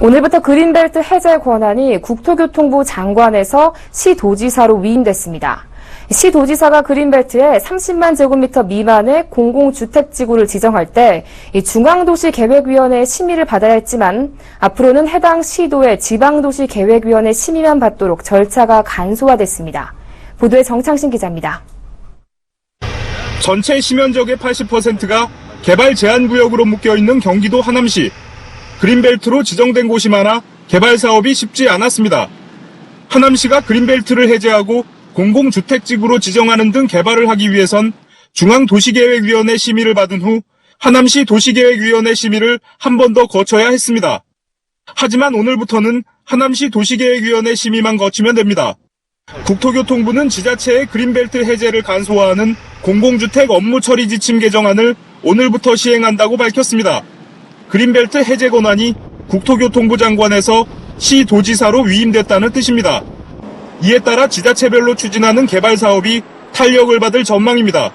오늘부터 그린벨트 해제 권한이 국토교통부 장관에서 시도지사로 위임됐습니다. 시도지사가 그린벨트에 30만 제곱미터 미만의 공공주택지구를 지정할 때 중앙도시계획위원회의 심의를 받아야 했지만 앞으로는 해당 시도의 지방도시계획위원회 심의만 받도록 절차가 간소화됐습니다. 보도에 정창신 기자입니다. 전체 심연적의 80%가 개발 제한 구역으로 묶여 있는 경기도 하남시. 그린벨트로 지정된 곳이 많아 개발 사업이 쉽지 않았습니다. 하남시가 그린벨트를 해제하고 공공주택지구로 지정하는 등 개발을 하기 위해선 중앙도시계획위원회 심의를 받은 후 하남시 도시계획위원회 심의를 한 번 더 거쳐야 했습니다. 하지만 오늘부터는 하남시 도시계획위원회 심의만 거치면 됩니다. 국토교통부는 지자체의 그린벨트 해제를 간소화하는 공공주택 업무 처리 지침 개정안을 오늘부터 시행한다고 밝혔습니다. 그린벨트 해제 권한이 국토교통부 장관에서 시도지사로 위임됐다는 뜻입니다. 이에 따라 지자체별로 추진하는 개발 사업이 탄력을 받을 전망입니다.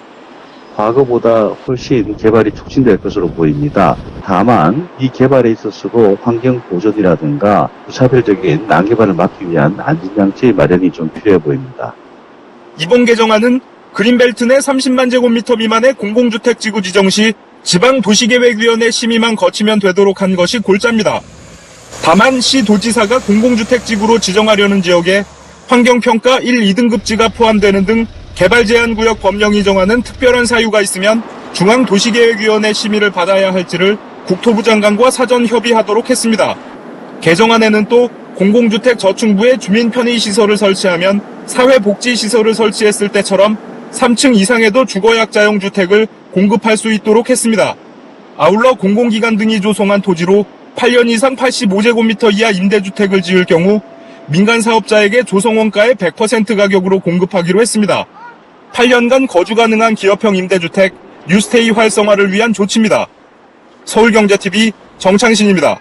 과거보다 훨씬 개발이 촉진될 것으로 보입니다. 다만 이 개발에 있어서도 환경 보존이라든가 무차별적인 난개발을 막기 위한 안전장치 마련이 좀 필요해 보입니다. 이번 개정안은 그린벨트 내 30만 제곱미터 미만의 공공주택 지구 지정 시 지방도시계획위원회 심의만 거치면 되도록 한 것이 골자입니다. 다만 시 도지사가 공공주택지구로 지정하려는 지역에 환경평가 1, 2등급지가 포함되는 등 개발 제한 구역 법령이 정하는 특별한 사유가 있으면 중앙도시계획위원회 심의를 받아야 할지를 국토부 장관과 사전 협의하도록 했습니다. 개정안에는 또 공공주택 저층부에 주민 편의 시설을 설치하면 사회복지 시설을 설치했을 때처럼 3층 이상에도 주거약자용 주택을 공급할 수 있도록 했습니다. 아울러 공공기관 등이 조성한 토지로 8년 이상 85제곱미터 이하 임대주택을 지을 경우 민간 사업자에게 조성원가의 100% 가격으로 공급하기로 했습니다. 8년간 거주 가능한 기업형 임대주택 뉴스테이 활성화를 위한 조치입니다. 서울경제TV 정창신입니다.